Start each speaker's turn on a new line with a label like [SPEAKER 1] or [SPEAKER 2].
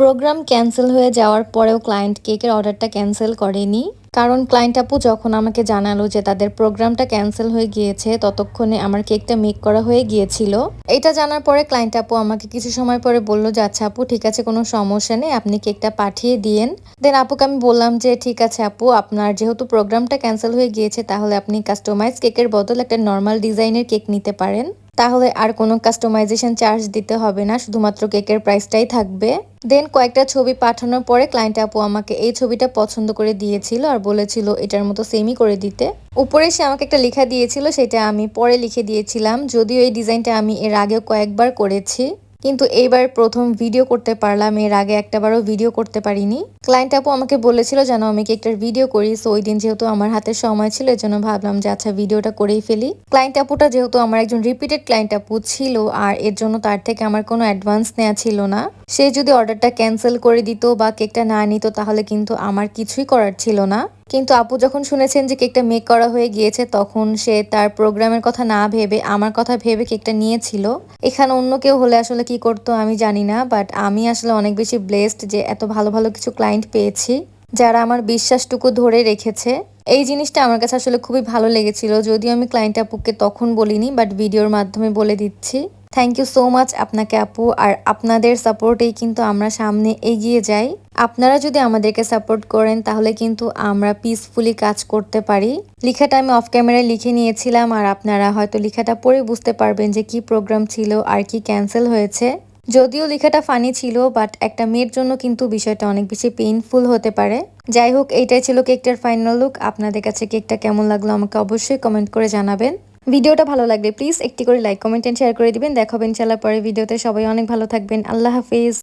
[SPEAKER 1] Programme cancel হয়ে যাওয়ার পরেও ক্লায়েন্ট কেকের অর্ডারটা ক্যান্সেল করেনি। কারণ ক্লায়েন্ট আপু যখন আমাকে জানালো যে তাদের প্রোগ্রামটা ক্যান্সেল হয়ে গিয়েছে, ততক্ষণে আমার কেকটা মেক করা হয়ে গিয়েছিল। এটা জানার পরে ক্লায়েন্ট আপু আমাকে কিছু সময় পরে বলল যে আচ্ছা আপু, ঠিক আছে, কোনো সমস্যা নেই, আপনি কেকটা পাঠিয়ে দিয়েন। দেন আপুকে আমি বললাম যে, ঠিক আছে আপু, আপনার যেহেতু প্রোগ্রামটা ক্যান্সেল হয়ে গিয়েছে, তাহলে আপনি কাস্টমাইজ কেকের বদল একটা নর্মাল ডিজাইনের কেক নিতে পারেন। তাহলে আর কোনো কাস্টমাইজেশন চার্জ দিতে হবে না, শুধুমাত্র কেকের প্রাইসটাই থাকবে। দেন কয়েকটা ছবি পাঠানোর পরে ক্লায়েন্ট আপু আমাকে এই ছবিটা পছন্দ করে দিয়েছিল আর বলেছিল এটার মতো সেমই করে দিতে। উপরে সে আমাকে একটা লেখা দিয়েছিল, সেটা আমি পরে লিখে দিয়েছিলাম, যদিও এই ডিজাইনটা আমি এর আগেও কয়েকবার করেছি। কিন্তু এইবার প্রথম ভিডিও করতে পারলাম, এর আগে একটাবারও ভিডিও করতে পারিনি। ক্লায়েন্ট আপু আমাকে বলেছিল যেন আমি কেকটার ভিডিও করি সো ওই দিন যেহেতু আমার হাতে সময় ছিল এর জন্য ভাবলাম যে আচ্ছা ভিডিওটা করেই ফেলি। ক্লায়েন্ট আপুটা যেহেতু আমার একজন রিপিটেড ক্লায়েন্ট আপু ছিল, আর এর জন্য তার থেকে আমার কোনো অ্যাডভান্স নেওয়া ছিল না। সে যদি অর্ডারটা ক্যান্সেল করে দিত বা কেকটা না নিত, তাহলে কিন্তু আমার কিছুই করার ছিল না। কিন্তু আপু যখন শুনেছেন যে কেকটা মেক করা হয়ে গিয়েছে, তখন সে তার প্রোগ্রামের কথা না ভেবে, আমার কথা ভেবে কেকটা নিয়েছিল। এখানে অন্য কেউ হলে আসলে কি করতো আমি জানি না বাট আমি আসলে অনেক বেশি ব্লেসড যে এত ভালো ভালো কিছু ক্লায়েন্ট পেয়েছি, যারা আমার বিশ্বাসটুকু ধরে রেখেছে। এই জিনিসটা আমার কাছে আসলে খুবই ভালো লেগেছিল, যদিও আমি ক্লায়েন্ট আপুকে তখন বলিনি বাট ভিডিওর মাধ্যমে বলে দিচ্ছি। থ্যাংক ইউ সো মাচ আপনাকে আপু, আর আপনাদের সাপোর্টেই কিন্তু আমরা সামনে এগিয়ে যাই। আপনারা যদি আমাদেরকে সাপোর্ট করেন, তাহলে কিন্তু আমরা পিসফুলি কাজ করতে পারি। লেখাটা আমি অফ ক্যামেরায় লিখে নিয়েছিলাম, আর আপনারা হয়তো লেখাটা পড়ে বুঝতে পারবেন যে কি প্রোগ্রাম ছিল আর কি ক্যান্সেল হয়েছে। যদিও লেখাটা ফানি ছিল বাট একটা মেয়ের জন্য কিন্তু বিষয়টা অনেক বেশি পেইনফুল হতে পারে। যাই হোক, এইটাই ছিল কেকটার ফাইনাল লুক আপনাদের কাছে কেকটা কেমন লাগল আমাকে অবশ্যই কমেন্ট করে জানাবেন। ভিডিওটা ভালো লাগলে প্লিজ একটি করে লাইক কমেন্ট এন্ড শেয়ার করে দিবেন। দেখাবেন ইনশাল্লাহ পরে ভিডিওতে। সবাই অনেক ভালো থাকবেন। আল্লাহ হাফিজ।